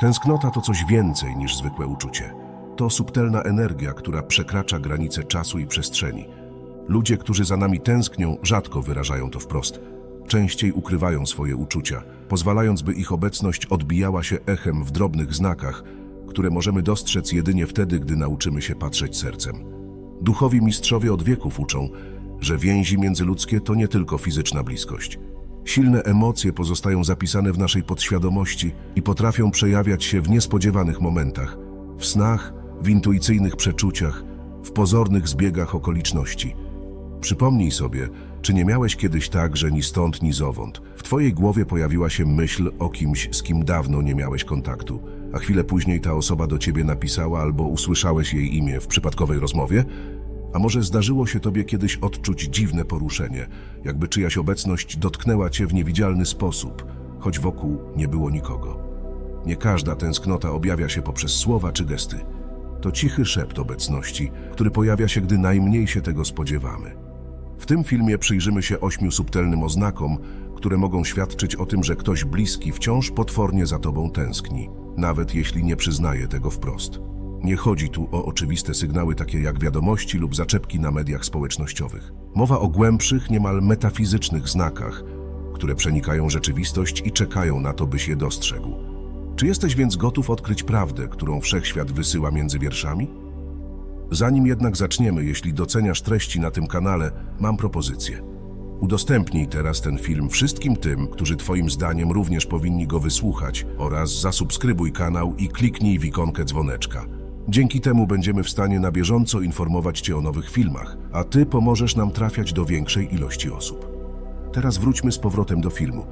Tęsknota to coś więcej niż zwykłe uczucie. To subtelna energia, która przekracza granice czasu i przestrzeni. Ludzie, którzy za nami tęsknią, rzadko wyrażają to wprost. Częściej ukrywają swoje uczucia, pozwalając, by ich obecność odbijała się echem w drobnych znakach, które możemy dostrzec jedynie wtedy, gdy nauczymy się patrzeć sercem. Duchowi mistrzowie od wieków uczą, że więzi międzyludzkie to nie tylko fizyczna bliskość. Silne emocje pozostają zapisane w naszej podświadomości i potrafią przejawiać się w niespodziewanych momentach, w snach, w intuicyjnych przeczuciach, w pozornych zbiegach okoliczności. Przypomnij sobie, czy nie miałeś kiedyś tak, że ni stąd, ni zowąd. W twojej głowie pojawiła się myśl o kimś, z kim dawno nie miałeś kontaktu, a chwilę później ta osoba do ciebie napisała albo usłyszałeś jej imię w przypadkowej rozmowie? A może zdarzyło się tobie kiedyś odczuć dziwne poruszenie, jakby czyjaś obecność dotknęła cię w niewidzialny sposób, choć wokół nie było nikogo? Nie każda tęsknota objawia się poprzez słowa czy gesty. To cichy szept obecności, który pojawia się, gdy najmniej się tego spodziewamy. W tym filmie przyjrzymy się ośmiu subtelnym oznakom, które mogą świadczyć o tym, że ktoś bliski wciąż potwornie za tobą tęskni, nawet jeśli nie przyznaje tego wprost. Nie chodzi tu o oczywiste sygnały takie jak wiadomości lub zaczepki na mediach społecznościowych. Mowa o głębszych, niemal metafizycznych znakach, które przenikają rzeczywistość i czekają na to, byś je dostrzegł. Czy jesteś więc gotów odkryć prawdę, którą wszechświat wysyła między wierszami? Zanim jednak zaczniemy, jeśli doceniasz treści na tym kanale, mam propozycję. Udostępnij teraz ten film wszystkim tym, którzy Twoim zdaniem również powinni go wysłuchać oraz zasubskrybuj kanał i kliknij w ikonkę dzwoneczka. Dzięki temu będziemy w stanie na bieżąco informować Cię o nowych filmach, a Ty pomożesz nam trafiać do większej ilości osób. Teraz wróćmy z powrotem do filmu.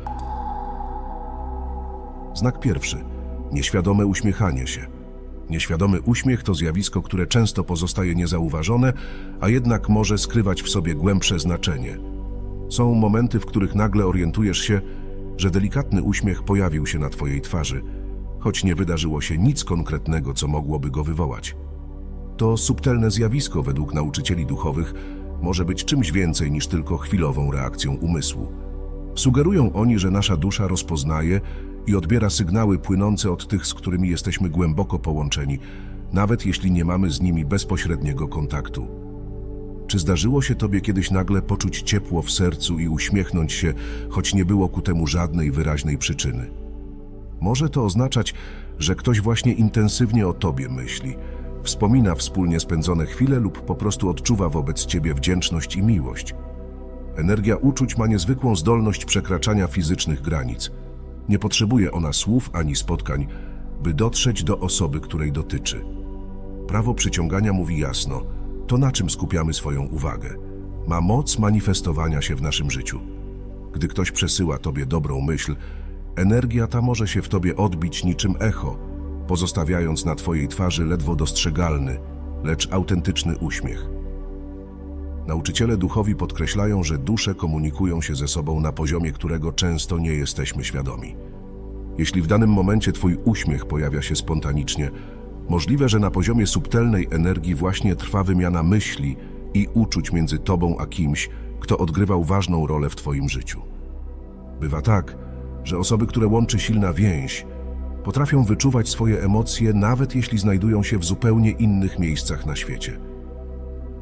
Znak pierwszy. Nieświadome uśmiechanie się. Nieświadomy uśmiech to zjawisko, które często pozostaje niezauważone, a jednak może skrywać w sobie głębsze znaczenie. Są momenty, w których nagle orientujesz się, że delikatny uśmiech pojawił się na Twojej twarzy, choć nie wydarzyło się nic konkretnego, co mogłoby go wywołać. To subtelne zjawisko, według nauczycieli duchowych, może być czymś więcej niż tylko chwilową reakcją umysłu. Sugerują oni, że nasza dusza rozpoznaje i odbiera sygnały płynące od tych, z którymi jesteśmy głęboko połączeni, nawet jeśli nie mamy z nimi bezpośredniego kontaktu. Czy zdarzyło się Tobie kiedyś nagle poczuć ciepło w sercu i uśmiechnąć się, choć nie było ku temu żadnej wyraźnej przyczyny? Może to oznaczać, że ktoś właśnie intensywnie o Tobie myśli, wspomina wspólnie spędzone chwile lub po prostu odczuwa wobec Ciebie wdzięczność i miłość. Energia uczuć ma niezwykłą zdolność przekraczania fizycznych granic. Nie potrzebuje ona słów ani spotkań, by dotrzeć do osoby, której dotyczy. Prawo przyciągania mówi jasno, to na czym skupiamy swoją uwagę. Ma moc manifestowania się w naszym życiu. Gdy ktoś przesyła Tobie dobrą myśl, energia ta może się w Tobie odbić niczym echo, pozostawiając na Twojej twarzy ledwo dostrzegalny, lecz autentyczny uśmiech. Nauczyciele duchowi podkreślają, że dusze komunikują się ze sobą na poziomie, którego często nie jesteśmy świadomi. Jeśli w danym momencie Twój uśmiech pojawia się spontanicznie, możliwe, że na poziomie subtelnej energii właśnie trwa wymiana myśli i uczuć między Tobą a kimś, kto odgrywał ważną rolę w Twoim życiu. Bywa tak, że osoby, które łączy silna więź, potrafią wyczuwać swoje emocje, nawet jeśli znajdują się w zupełnie innych miejscach na świecie.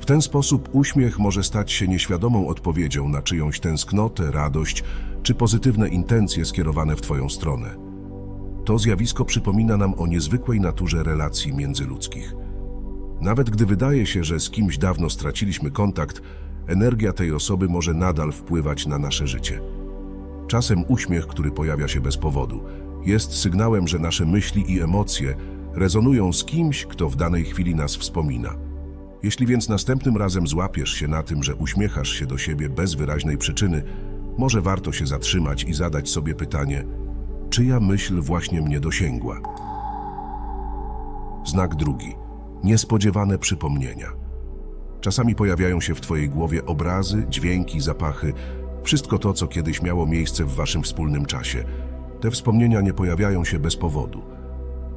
W ten sposób uśmiech może stać się nieświadomą odpowiedzią na czyjąś tęsknotę, radość czy pozytywne intencje skierowane w Twoją stronę. To zjawisko przypomina nam o niezwykłej naturze relacji międzyludzkich. Nawet gdy wydaje się, że z kimś dawno straciliśmy kontakt, energia tej osoby może nadal wpływać na nasze życie. Czasem uśmiech, który pojawia się bez powodu, jest sygnałem, że nasze myśli i emocje rezonują z kimś, kto w danej chwili nas wspomina. Jeśli więc następnym razem złapiesz się na tym, że uśmiechasz się do siebie bez wyraźnej przyczyny, może warto się zatrzymać i zadać sobie pytanie, czyja myśl właśnie mnie dosięgła? Znak drugi. Niespodziewane przypomnienia. Czasami pojawiają się w Twojej głowie obrazy, dźwięki, zapachy, wszystko to, co kiedyś miało miejsce w Waszym wspólnym czasie. Te wspomnienia nie pojawiają się bez powodu.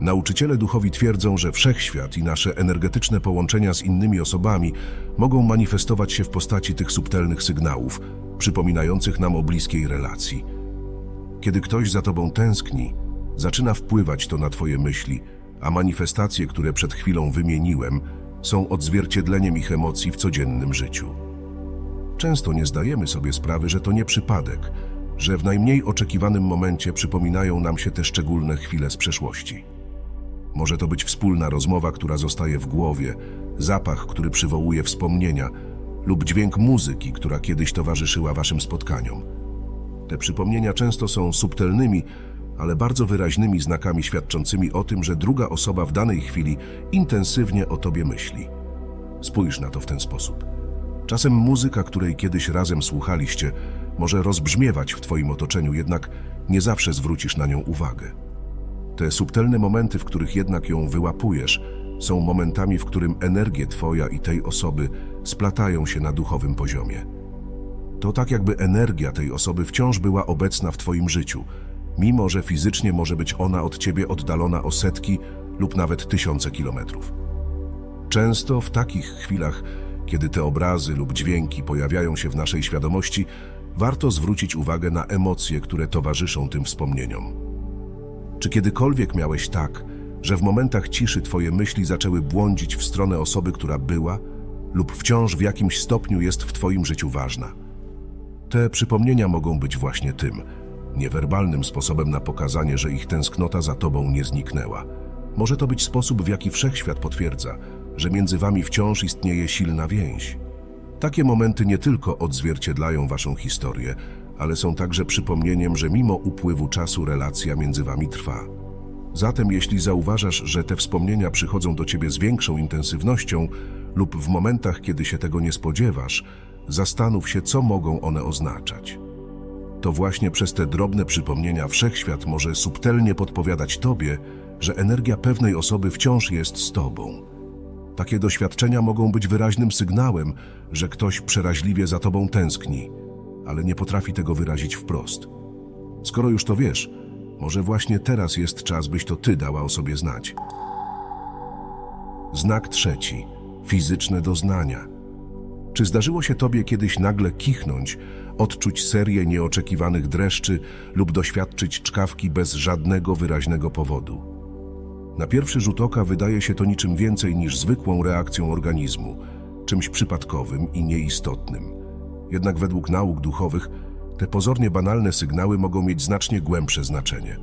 Nauczyciele duchowi twierdzą, że wszechświat i nasze energetyczne połączenia z innymi osobami mogą manifestować się w postaci tych subtelnych sygnałów, przypominających nam o bliskiej relacji. Kiedy ktoś za tobą tęskni, zaczyna wpływać to na Twoje myśli, a manifestacje, które przed chwilą wymieniłem, są odzwierciedleniem ich emocji w codziennym życiu. Często nie zdajemy sobie sprawy, że to nie przypadek, że w najmniej oczekiwanym momencie przypominają nam się te szczególne chwile z przeszłości. Może to być wspólna rozmowa, która zostaje w głowie, zapach, który przywołuje wspomnienia, lub dźwięk muzyki, która kiedyś towarzyszyła Waszym spotkaniom. Te przypomnienia często są subtelnymi, ale bardzo wyraźnymi znakami świadczącymi o tym, że druga osoba w danej chwili intensywnie o Tobie myśli. Spójrz na to w ten sposób. Czasem muzyka, której kiedyś razem słuchaliście, może rozbrzmiewać w Twoim otoczeniu, jednak nie zawsze zwrócisz na nią uwagę. Te subtelne momenty, w których jednak ją wyłapujesz, są momentami, w którym energie Twoja i tej osoby splatają się na duchowym poziomie. To tak jakby energia tej osoby wciąż była obecna w Twoim życiu, mimo że fizycznie może być ona od Ciebie oddalona o setki lub nawet tysiące kilometrów. Często w takich chwilach, kiedy te obrazy lub dźwięki pojawiają się w naszej świadomości, warto zwrócić uwagę na emocje, które towarzyszą tym wspomnieniom. Czy kiedykolwiek miałeś tak, że w momentach ciszy Twoje myśli zaczęły błądzić w stronę osoby, która była lub wciąż w jakimś stopniu jest w Twoim życiu ważna? Te przypomnienia mogą być właśnie tym, niewerbalnym sposobem na pokazanie, że ich tęsknota za Tobą nie zniknęła. Może to być sposób, w jaki wszechświat potwierdza, że między Wami wciąż istnieje silna więź. Takie momenty nie tylko odzwierciedlają Waszą historię, ale są także przypomnieniem, że mimo upływu czasu relacja między Wami trwa. Zatem jeśli zauważasz, że te wspomnienia przychodzą do Ciebie z większą intensywnością lub w momentach, kiedy się tego nie spodziewasz, zastanów się, co mogą one oznaczać. To właśnie przez te drobne przypomnienia wszechświat może subtelnie podpowiadać Tobie, że energia pewnej osoby wciąż jest z Tobą. Takie doświadczenia mogą być wyraźnym sygnałem, że ktoś przeraźliwie za Tobą tęskni, ale nie potrafi tego wyrazić wprost. Skoro już to wiesz, może właśnie teraz jest czas, byś to Ty dała o sobie znać. Znak trzeci. Fizyczne doznania. Czy zdarzyło się Tobie kiedyś nagle kichnąć, odczuć serię nieoczekiwanych dreszczy lub doświadczyć czkawki bez żadnego wyraźnego powodu? Na pierwszy rzut oka wydaje się to niczym więcej niż zwykłą reakcją organizmu, czymś przypadkowym i nieistotnym. Jednak według nauk duchowych te pozornie banalne sygnały mogą mieć znacznie głębsze znaczenie.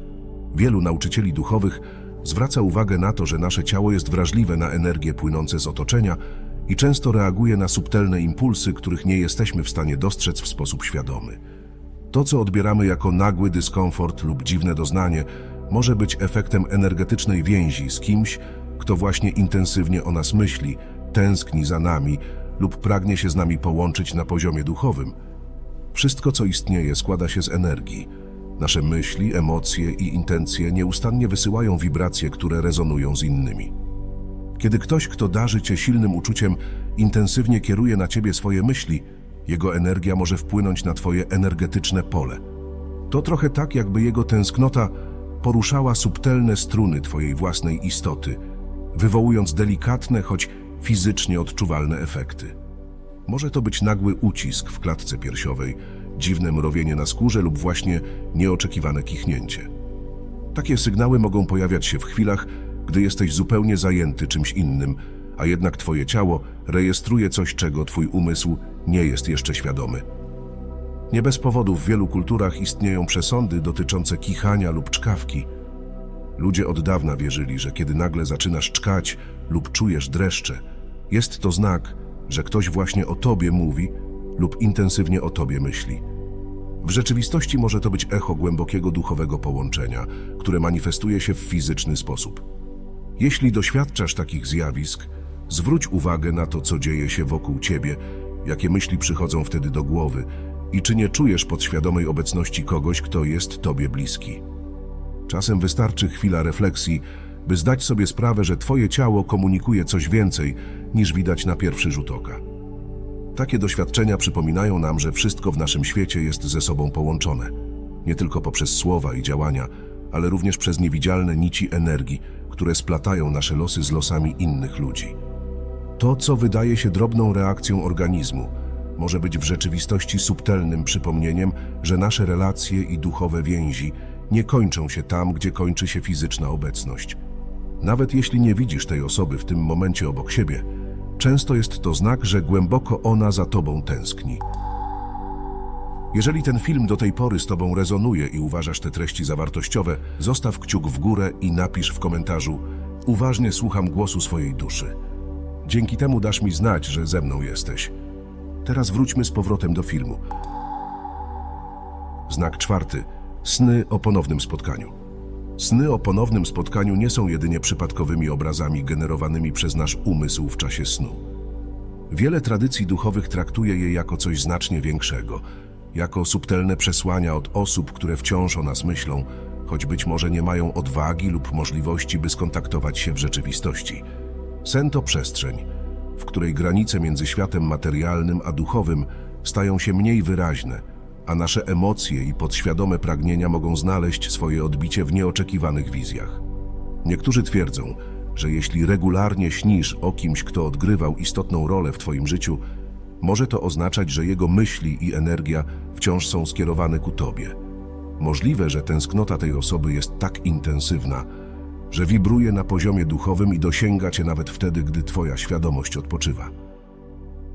Wielu nauczycieli duchowych zwraca uwagę na to, że nasze ciało jest wrażliwe na energie płynące z otoczenia i często reaguje na subtelne impulsy, których nie jesteśmy w stanie dostrzec w sposób świadomy. To, co odbieramy jako nagły dyskomfort lub dziwne doznanie, może być efektem energetycznej więzi z kimś, kto właśnie intensywnie o nas myśli, tęskni za nami lub pragnie się z nami połączyć na poziomie duchowym. Wszystko, co istnieje, składa się z energii. Nasze myśli, emocje i intencje nieustannie wysyłają wibracje, które rezonują z innymi. Kiedy ktoś, kto darzy cię silnym uczuciem, intensywnie kieruje na ciebie swoje myśli, jego energia może wpłynąć na twoje energetyczne pole. To trochę tak, jakby jego tęsknota poruszała subtelne struny twojej własnej istoty, wywołując delikatne, choć fizycznie odczuwalne efekty. Może to być nagły ucisk w klatce piersiowej, dziwne mrowienie na skórze lub właśnie nieoczekiwane kichnięcie. Takie sygnały mogą pojawiać się w chwilach, gdy jesteś zupełnie zajęty czymś innym, a jednak twoje ciało rejestruje coś, czego twój umysł nie jest jeszcze świadomy. Nie bez powodu w wielu kulturach istnieją przesądy dotyczące kichania lub czkawki. Ludzie od dawna wierzyli, że kiedy nagle zaczynasz czkać lub czujesz dreszcze, jest to znak, że ktoś właśnie o tobie mówi lub intensywnie o tobie myśli. W rzeczywistości może to być echo głębokiego duchowego połączenia, które manifestuje się w fizyczny sposób. Jeśli doświadczasz takich zjawisk, zwróć uwagę na to, co dzieje się wokół ciebie, jakie myśli przychodzą wtedy do głowy i czy nie czujesz podświadomej obecności kogoś, kto jest tobie bliski. Czasem wystarczy chwila refleksji, by zdać sobie sprawę, że twoje ciało komunikuje coś więcej niż widać na pierwszy rzut oka. Takie doświadczenia przypominają nam, że wszystko w naszym świecie jest ze sobą połączone. Nie tylko poprzez słowa i działania, ale również przez niewidzialne nici energii, które splatają nasze losy z losami innych ludzi. To, co wydaje się drobną reakcją organizmu, może być w rzeczywistości subtelnym przypomnieniem, że nasze relacje i duchowe więzi nie kończą się tam, gdzie kończy się fizyczna obecność. Nawet jeśli nie widzisz tej osoby w tym momencie obok siebie, często jest to znak, że głęboko ona za tobą tęskni. Jeżeli ten film do tej pory z tobą rezonuje i uważasz te treści za wartościowe, zostaw kciuk w górę i napisz w komentarzu Uważnie słucham głosu swojej duszy. Dzięki temu dasz mi znać, że ze mną jesteś. Teraz wróćmy z powrotem do filmu. Znak czwarty. Sny o ponownym spotkaniu. Sny o ponownym spotkaniu nie są jedynie przypadkowymi obrazami generowanymi przez nasz umysł w czasie snu. Wiele tradycji duchowych traktuje je jako coś znacznie większego, jako subtelne przesłania od osób, które wciąż o nas myślą, choć być może nie mają odwagi lub możliwości, by skontaktować się w rzeczywistości. Sen to przestrzeń, w której granice między światem materialnym a duchowym stają się mniej wyraźne, a nasze emocje i podświadome pragnienia mogą znaleźć swoje odbicie w nieoczekiwanych wizjach. Niektórzy twierdzą, że jeśli regularnie śnisz o kimś, kto odgrywał istotną rolę w Twoim życiu, może to oznaczać, że jego myśli i energia wciąż są skierowane ku Tobie. Możliwe, że tęsknota tej osoby jest tak intensywna, że wibruje na poziomie duchowym i dosięga Cię nawet wtedy, gdy Twoja świadomość odpoczywa.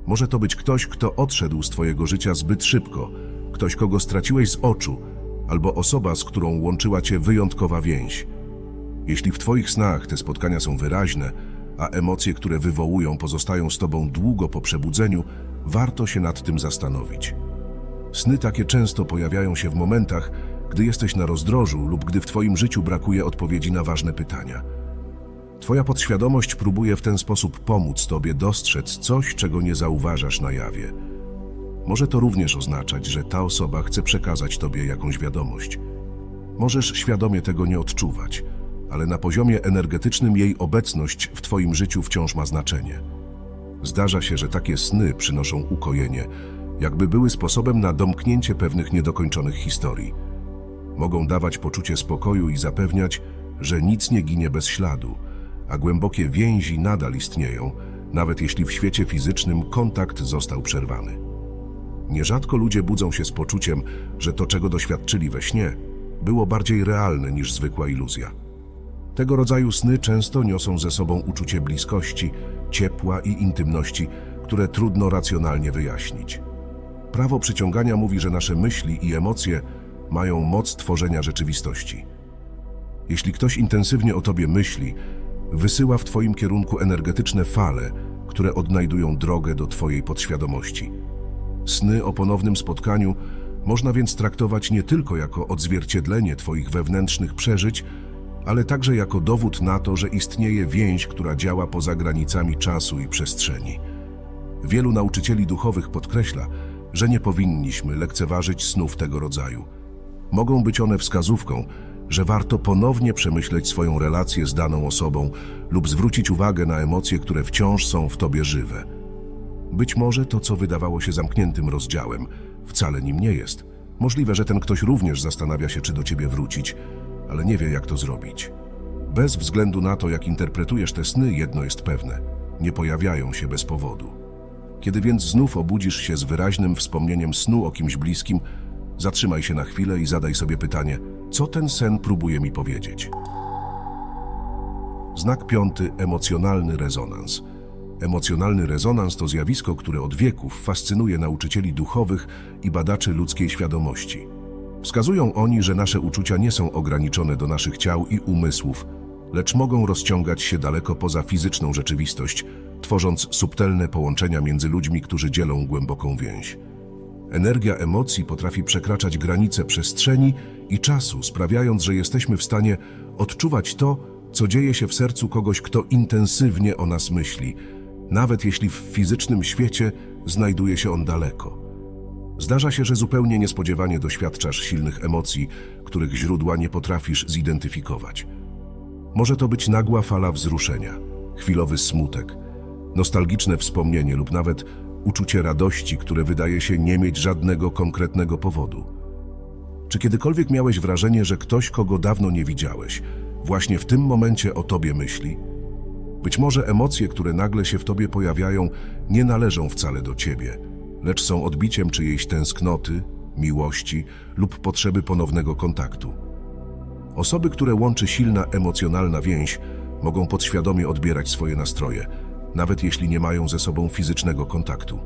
Może to być ktoś, kto odszedł z Twojego życia zbyt szybko, ktoś, kogo straciłeś z oczu, albo osoba, z którą łączyła Cię wyjątkowa więź. Jeśli w Twoich snach te spotkania są wyraźne, a emocje, które wywołują, pozostają z Tobą długo po przebudzeniu, warto się nad tym zastanowić. Sny takie często pojawiają się w momentach, gdy jesteś na rozdrożu lub gdy w Twoim życiu brakuje odpowiedzi na ważne pytania. Twoja podświadomość próbuje w ten sposób pomóc Tobie dostrzec coś, czego nie zauważasz na jawie. Może to również oznaczać, że ta osoba chce przekazać Tobie jakąś wiadomość. Możesz świadomie tego nie odczuwać, ale na poziomie energetycznym jej obecność w Twoim życiu wciąż ma znaczenie. Zdarza się, że takie sny przynoszą ukojenie, jakby były sposobem na domknięcie pewnych niedokończonych historii. Mogą dawać poczucie spokoju i zapewniać, że nic nie ginie bez śladu, a głębokie więzi nadal istnieją, nawet jeśli w świecie fizycznym kontakt został przerwany. Nierzadko ludzie budzą się z poczuciem, że to, czego doświadczyli we śnie, było bardziej realne niż zwykła iluzja. Tego rodzaju sny często niosą ze sobą uczucie bliskości, ciepła i intymności, które trudno racjonalnie wyjaśnić. Prawo przyciągania mówi, że nasze myśli i emocje mają moc tworzenia rzeczywistości. Jeśli ktoś intensywnie o tobie myśli, wysyła w twoim kierunku energetyczne fale, które odnajdują drogę do twojej podświadomości. Sny o ponownym spotkaniu można więc traktować nie tylko jako odzwierciedlenie twoich wewnętrznych przeżyć, ale także jako dowód na to, że istnieje więź, która działa poza granicami czasu i przestrzeni. Wielu nauczycieli duchowych podkreśla, że nie powinniśmy lekceważyć snów tego rodzaju. Mogą być one wskazówką, że warto ponownie przemyśleć swoją relację z daną osobą lub zwrócić uwagę na emocje, które wciąż są w tobie żywe. Być może to, co wydawało się zamkniętym rozdziałem, wcale nim nie jest. Możliwe, że ten ktoś również zastanawia się, czy do ciebie wrócić, ale nie wie, jak to zrobić. Bez względu na to, jak interpretujesz te sny, jedno jest pewne: nie pojawiają się bez powodu. Kiedy więc znów obudzisz się z wyraźnym wspomnieniem snu o kimś bliskim, zatrzymaj się na chwilę i zadaj sobie pytanie: co ten sen próbuje mi powiedzieć? Znak piąty emocjonalny rezonans. Emocjonalny rezonans to zjawisko, które od wieków fascynuje nauczycieli duchowych i badaczy ludzkiej świadomości. Wskazują oni, że nasze uczucia nie są ograniczone do naszych ciał i umysłów, lecz mogą rozciągać się daleko poza fizyczną rzeczywistość, tworząc subtelne połączenia między ludźmi, którzy dzielą głęboką więź. Energia emocji potrafi przekraczać granice przestrzeni i czasu, sprawiając, że jesteśmy w stanie odczuwać to, co dzieje się w sercu kogoś, kto intensywnie o nas myśli, nawet jeśli w fizycznym świecie znajduje się on daleko. Zdarza się, że zupełnie niespodziewanie doświadczasz silnych emocji, których źródła nie potrafisz zidentyfikować. Może to być nagła fala wzruszenia, chwilowy smutek, nostalgiczne wspomnienie lub nawet uczucie radości, które wydaje się nie mieć żadnego konkretnego powodu. Czy kiedykolwiek miałeś wrażenie, że ktoś, kogo dawno nie widziałeś, właśnie w tym momencie o tobie myśli? Być może emocje, które nagle się w tobie pojawiają, nie należą wcale do ciebie, lecz są odbiciem czyjejś tęsknoty, miłości lub potrzeby ponownego kontaktu. Osoby, które łączy silna emocjonalna więź, mogą podświadomie odbierać swoje nastroje, nawet jeśli nie mają ze sobą fizycznego kontaktu.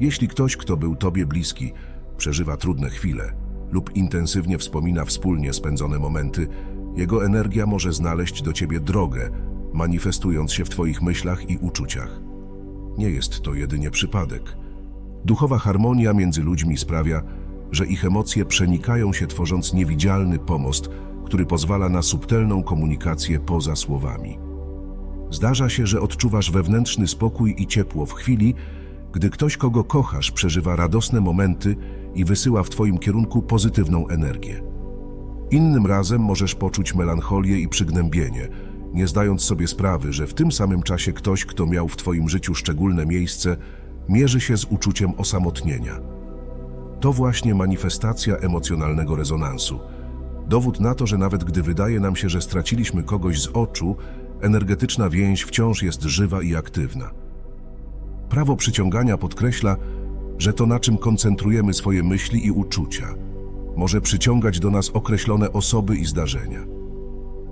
Jeśli ktoś, kto był tobie bliski, przeżywa trudne chwile lub intensywnie wspomina wspólnie spędzone momenty, jego energia może znaleźć do ciebie drogę, manifestując się w twoich myślach i uczuciach. Nie jest to jedynie przypadek. Duchowa harmonia między ludźmi sprawia, że ich emocje przenikają się tworząc niewidzialny pomost, który pozwala na subtelną komunikację poza słowami. Zdarza się, że odczuwasz wewnętrzny spokój i ciepło w chwili, gdy ktoś, kogo kochasz, przeżywa radosne momenty i wysyła w Twoim kierunku pozytywną energię. Innym razem możesz poczuć melancholię i przygnębienie, nie zdając sobie sprawy, że w tym samym czasie ktoś, kto miał w Twoim życiu szczególne miejsce, mierzy się z uczuciem osamotnienia. To właśnie manifestacja emocjonalnego rezonansu. Dowód na to, że nawet gdy wydaje nam się, że straciliśmy kogoś z oczu, energetyczna więź wciąż jest żywa i aktywna. Prawo przyciągania podkreśla, że to na czym koncentrujemy swoje myśli i uczucia, może przyciągać do nas określone osoby i zdarzenia.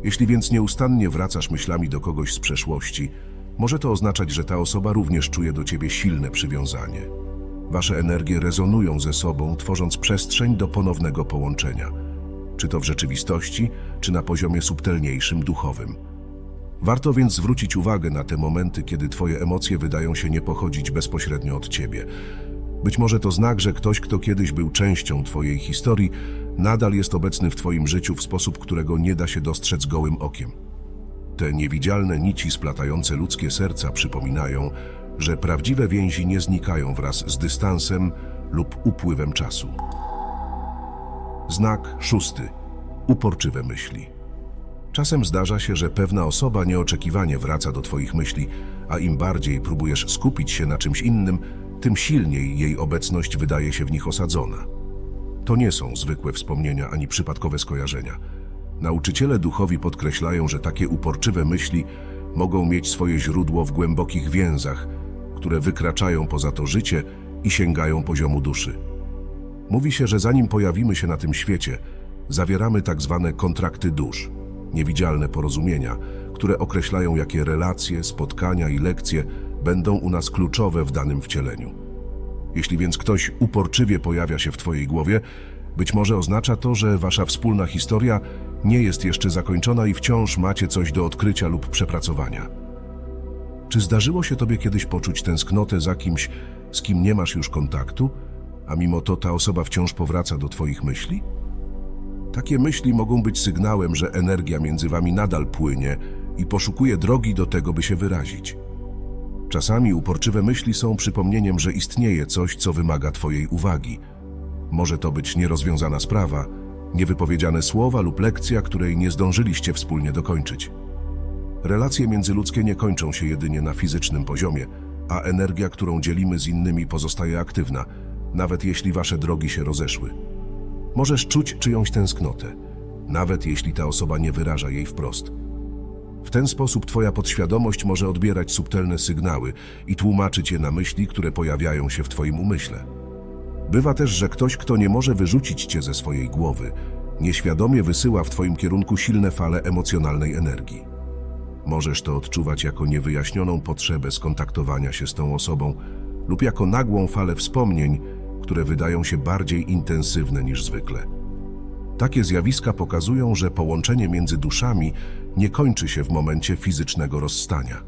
Jeśli więc nieustannie wracasz myślami do kogoś z przeszłości, może to oznaczać, że ta osoba również czuje do ciebie silne przywiązanie. Wasze energie rezonują ze sobą, tworząc przestrzeń do ponownego połączenia, czy to w rzeczywistości, czy na poziomie subtelniejszym, duchowym. Warto więc zwrócić uwagę na te momenty, kiedy Twoje emocje wydają się nie pochodzić bezpośrednio od Ciebie. Być może to znak, że ktoś, kto kiedyś był częścią Twojej historii, nadal jest obecny w Twoim życiu w sposób, którego nie da się dostrzec gołym okiem. Te niewidzialne nici splatające ludzkie serca przypominają, że prawdziwe więzi nie znikają wraz z dystansem lub upływem czasu. Znak szósty. Uporczywe myśli. Czasem zdarza się, że pewna osoba nieoczekiwanie wraca do Twoich myśli, a im bardziej próbujesz skupić się na czymś innym, tym silniej jej obecność wydaje się w nich osadzona. To nie są zwykłe wspomnienia ani przypadkowe skojarzenia. Nauczyciele duchowi podkreślają, że takie uporczywe myśli mogą mieć swoje źródło w głębokich więzach, które wykraczają poza to życie i sięgają poziomu duszy. Mówi się, że zanim pojawimy się na tym świecie, zawieramy tak zwane kontrakty dusz, niewidzialne porozumienia, które określają, jakie relacje, spotkania i lekcje będą u nas kluczowe w danym wcieleniu. Jeśli więc ktoś uporczywie pojawia się w Twojej głowie, być może oznacza to, że Wasza wspólna historia nie jest jeszcze zakończona i wciąż macie coś do odkrycia lub przepracowania. Czy zdarzyło się Tobie kiedyś poczuć tęsknotę za kimś, z kim nie masz już kontaktu, a mimo to ta osoba wciąż powraca do Twoich myśli? Takie myśli mogą być sygnałem, że energia między Wami nadal płynie i poszukuje drogi do tego, by się wyrazić. Czasami uporczywe myśli są przypomnieniem, że istnieje coś, co wymaga Twojej uwagi. Może to być nierozwiązana sprawa, niewypowiedziane słowa lub lekcja, której nie zdążyliście wspólnie dokończyć. Relacje międzyludzkie nie kończą się jedynie na fizycznym poziomie, a energia, którą dzielimy z innymi, pozostaje aktywna, nawet jeśli wasze drogi się rozeszły. Możesz czuć czyjąś tęsknotę, nawet jeśli ta osoba nie wyraża jej wprost. W ten sposób Twoja podświadomość może odbierać subtelne sygnały i tłumaczyć je na myśli, które pojawiają się w Twoim umyśle. Bywa też, że ktoś, kto nie może wyrzucić Cię ze swojej głowy, nieświadomie wysyła w Twoim kierunku silne fale emocjonalnej energii. Możesz to odczuwać jako niewyjaśnioną potrzebę skontaktowania się z tą osobą lub jako nagłą falę wspomnień, które wydają się bardziej intensywne niż zwykle. Takie zjawiska pokazują, że połączenie między duszami nie kończy się w momencie fizycznego rozstania.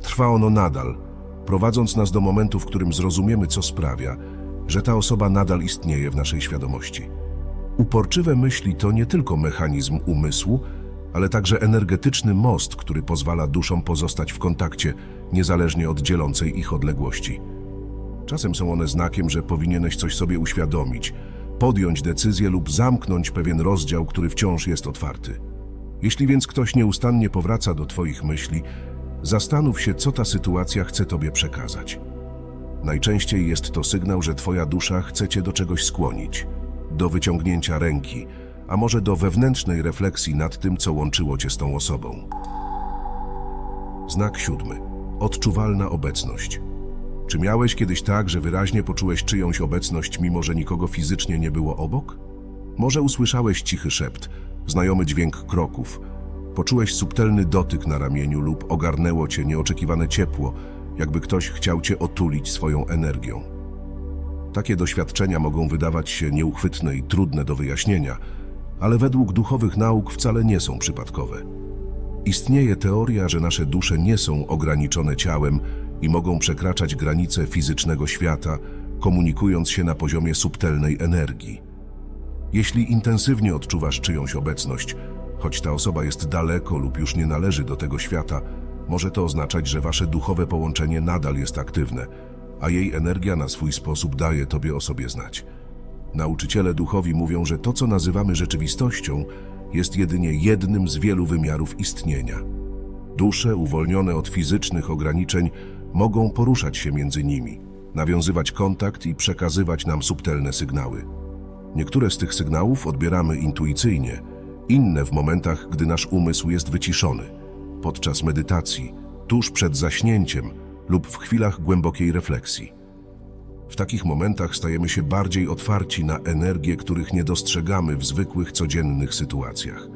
Trwa ono nadal, prowadząc nas do momentu, w którym zrozumiemy, co sprawia, że ta osoba nadal istnieje w naszej świadomości. Uporczywe myśli to nie tylko mechanizm umysłu, ale także energetyczny most, który pozwala duszom pozostać w kontakcie, niezależnie od dzielącej ich odległości. Czasem są one znakiem, że powinieneś coś sobie uświadomić, podjąć decyzję lub zamknąć pewien rozdział, który wciąż jest otwarty. Jeśli więc ktoś nieustannie powraca do Twoich myśli, zastanów się, co ta sytuacja chce Tobie przekazać. Najczęściej jest to sygnał, że Twoja dusza chce Cię do czegoś skłonić, do wyciągnięcia ręki, a może do wewnętrznej refleksji nad tym, co łączyło Cię z tą osobą. Znak siódmy. Odczuwalna obecność. Czy miałeś kiedyś tak, że wyraźnie poczułeś czyjąś obecność, mimo że nikogo fizycznie nie było obok? Może usłyszałeś cichy szept, znajomy dźwięk kroków. Poczułeś subtelny dotyk na ramieniu lub ogarnęło cię nieoczekiwane ciepło, jakby ktoś chciał cię otulić swoją energią. Takie doświadczenia mogą wydawać się nieuchwytne i trudne do wyjaśnienia, ale według duchowych nauk wcale nie są przypadkowe. Istnieje teoria, że nasze dusze nie są ograniczone ciałem i mogą przekraczać granice fizycznego świata, komunikując się na poziomie subtelnej energii. Jeśli intensywnie odczuwasz czyjąś obecność, choć ta osoba jest daleko lub już nie należy do tego świata, może to oznaczać, że wasze duchowe połączenie nadal jest aktywne, a jej energia na swój sposób daje tobie o sobie znać. Nauczyciele duchowi mówią, że to, co nazywamy rzeczywistością, jest jedynie jednym z wielu wymiarów istnienia. Dusze uwolnione od fizycznych ograniczeń mogą poruszać się między nimi, nawiązywać kontakt i przekazywać nam subtelne sygnały. Niektóre z tych sygnałów odbieramy intuicyjnie, inne w momentach, gdy nasz umysł jest wyciszony, podczas medytacji, tuż przed zaśnięciem lub w chwilach głębokiej refleksji. W takich momentach stajemy się bardziej otwarci na energie, których nie dostrzegamy w zwykłych, codziennych sytuacjach.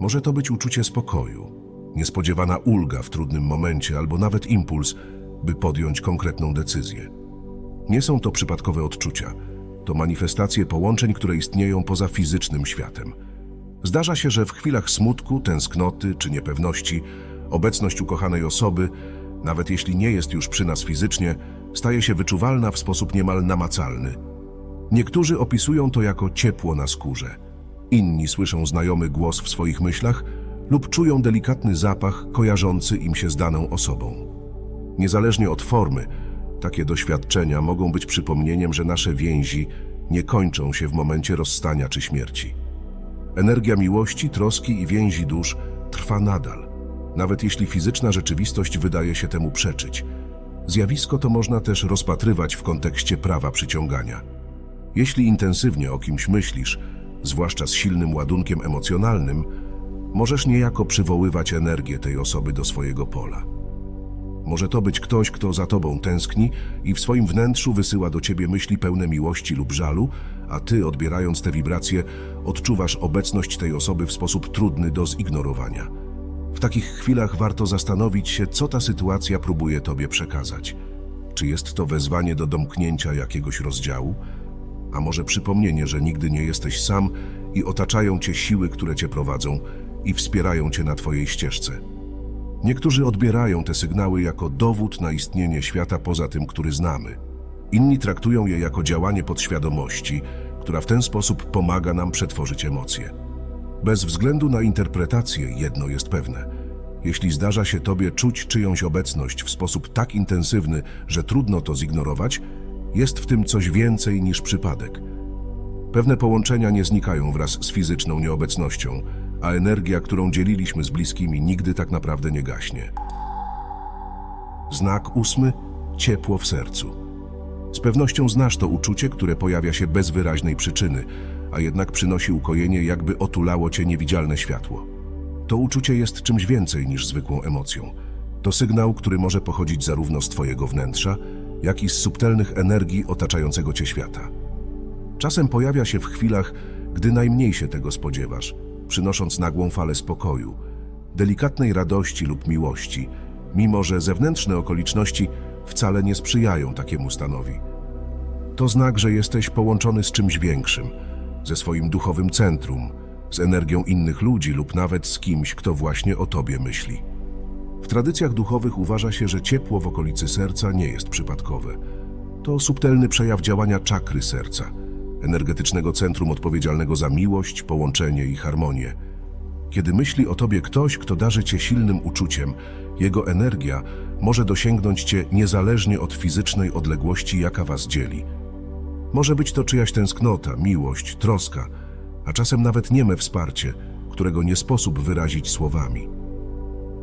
Może to być uczucie spokoju, niespodziewana ulga w trudnym momencie albo nawet impuls, by podjąć konkretną decyzję. Nie są to przypadkowe odczucia, to manifestacje połączeń, które istnieją poza fizycznym światem. Zdarza się, że w chwilach smutku, tęsknoty czy niepewności obecność ukochanej osoby, nawet jeśli nie jest już przy nas fizycznie, staje się wyczuwalna w sposób niemal namacalny. Niektórzy opisują to jako ciepło na skórze, inni słyszą znajomy głos w swoich myślach lub czują delikatny zapach kojarzący im się z daną osobą. Niezależnie od formy, takie doświadczenia mogą być przypomnieniem, że nasze więzi nie kończą się w momencie rozstania czy śmierci. Energia miłości, troski i więzi dusz trwa nadal, nawet jeśli fizyczna rzeczywistość wydaje się temu przeczyć. Zjawisko to można też rozpatrywać w kontekście prawa przyciągania. Jeśli intensywnie o kimś myślisz, zwłaszcza z silnym ładunkiem emocjonalnym, możesz niejako przywoływać energię tej osoby do swojego pola. Może to być ktoś, kto za tobą tęskni i w swoim wnętrzu wysyła do ciebie myśli pełne miłości lub żalu, a ty, odbierając te wibracje, odczuwasz obecność tej osoby w sposób trudny do zignorowania. W takich chwilach warto zastanowić się, co ta sytuacja próbuje tobie przekazać. Czy jest to wezwanie do domknięcia jakiegoś rozdziału? A może przypomnienie, że nigdy nie jesteś sam i otaczają cię siły, które cię prowadzą i wspierają cię na twojej ścieżce? Niektórzy odbierają te sygnały jako dowód na istnienie świata poza tym, który znamy. Inni traktują je jako działanie podświadomości, która w ten sposób pomaga nam przetworzyć emocje. Bez względu na interpretację, jedno jest pewne. Jeśli zdarza się Tobie czuć czyjąś obecność w sposób tak intensywny, że trudno to zignorować, jest w tym coś więcej niż przypadek. Pewne połączenia nie znikają wraz z fizyczną nieobecnością, a energia, którą dzieliliśmy z bliskimi, nigdy tak naprawdę nie gaśnie. Znak ósmy ciepło w sercu. Z pewnością znasz to uczucie, które pojawia się bez wyraźnej przyczyny, a jednak przynosi ukojenie, jakby otulało cię niewidzialne światło. To uczucie jest czymś więcej niż zwykłą emocją. To sygnał, który może pochodzić zarówno z twojego wnętrza, jak i z subtelnych energii otaczającego cię świata. Czasem pojawia się w chwilach, gdy najmniej się tego spodziewasz, przynosząc nagłą falę spokoju, delikatnej radości lub miłości, mimo że zewnętrzne okoliczności wcale nie sprzyjają takiemu stanowi. To znak, że jesteś połączony z czymś większym, ze swoim duchowym centrum, z energią innych ludzi lub nawet z kimś, kto właśnie o tobie myśli. W tradycjach duchowych uważa się, że ciepło w okolicy serca nie jest przypadkowe. To subtelny przejaw działania czakry serca, energetycznego centrum odpowiedzialnego za miłość, połączenie i harmonię. Kiedy myśli o tobie ktoś, kto darzy cię silnym uczuciem, jego energia może dosięgnąć cię niezależnie od fizycznej odległości, jaka was dzieli. Może być to czyjaś tęsknota, miłość, troska, a czasem nawet nieme wsparcie, którego nie sposób wyrazić słowami.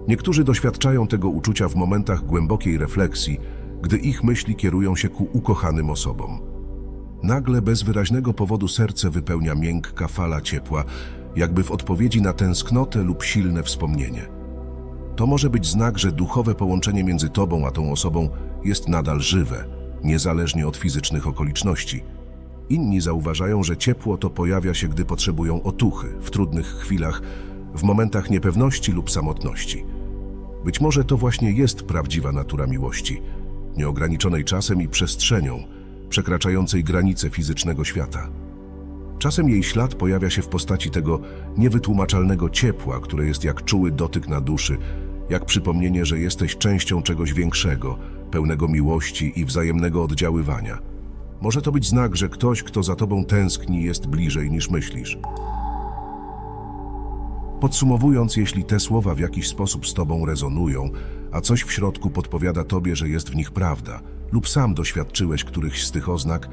Niektórzy doświadczają tego uczucia w momentach głębokiej refleksji, gdy ich myśli kierują się ku ukochanym osobom. Nagle, bez wyraźnego powodu, serce wypełnia miękka fala ciepła, jakby w odpowiedzi na tęsknotę lub silne wspomnienie. To może być znak, że duchowe połączenie między tobą a tą osobą jest nadal żywe, niezależnie od fizycznych okoliczności. Inni zauważają, że ciepło to pojawia się, gdy potrzebują otuchy, w trudnych chwilach, w momentach niepewności lub samotności. Być może to właśnie jest prawdziwa natura miłości, nieograniczonej czasem i przestrzenią, przekraczającej granice fizycznego świata. Czasem jej ślad pojawia się w postaci tego niewytłumaczalnego ciepła, które jest jak czuły dotyk na duszy, jak przypomnienie, że jesteś częścią czegoś większego, pełnego miłości i wzajemnego oddziaływania. Może to być znak, że ktoś, kto za tobą tęskni, jest bliżej niż myślisz. Podsumowując, jeśli te słowa w jakiś sposób z tobą rezonują, a coś w środku podpowiada tobie, że jest w nich prawda, lub sam doświadczyłeś którychś z tych oznak,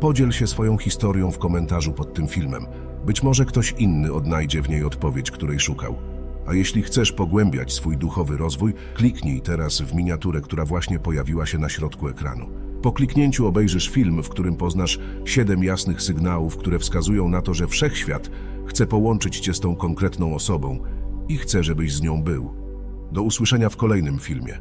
podziel się swoją historią w komentarzu pod tym filmem. Być może ktoś inny odnajdzie w niej odpowiedź, której szukał. A jeśli chcesz pogłębiać swój duchowy rozwój, kliknij teraz w miniaturę, która właśnie pojawiła się na środku ekranu. Po kliknięciu obejrzysz film, w którym poznasz siedem jasnych sygnałów, które wskazują na to, że wszechświat chce połączyć cię z tą konkretną osobą i chce, żebyś z nią był. Do usłyszenia w kolejnym filmie.